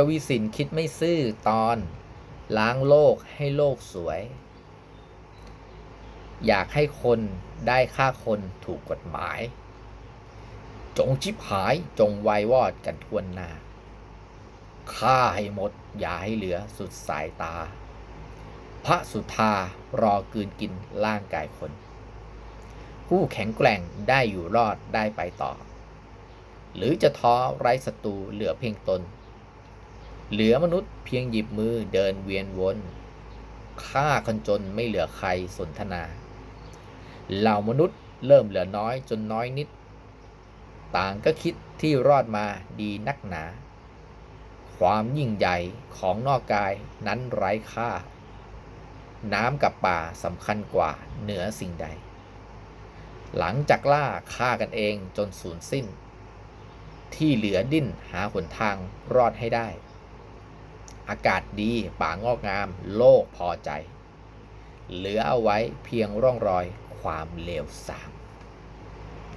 กวีสินคิดไม่ซื่อตอน ล้างโลกให้โลกสวย อยากให้คนได้ฆ่าคนถูกกฎหมาย จงชิบหายจงวายวอดกันทวนหน้าฆ่าให้หมด อย่าให้เหลือสุดสายตา พระสุธารอกืนกินร่างกายคน ผู้แข็งแกร่งได้อยู่รอดได้ไปต่อ หรือจะท้อไร้ศัตรูเหลือเพียงตน เหลือมนุษย์เพียงหยิบมือเดินเวียนวนฆ่าคนจนไม่เหลือใครสนทนา เหล่ามนุษย์เริ่มเหลือน้อยจนน้อยนิด ต่างก็คิดที่รอดมาดีนักหนา ความยิ่งใหญ่ของนอกกายนั้นไร้ค่า น้ำกับป่าสำคัญกว่าเหนือสิ่งใด หลังจากล่าฆ่ากันเองจนสูญสิ้น ที่เหลือดิ้นหาหนทางรอดให้ได้ อากาศดี ป่างอกงาม โลกพอใจ เหลือเอาไว้เพียงร่องรอยความเลวทราม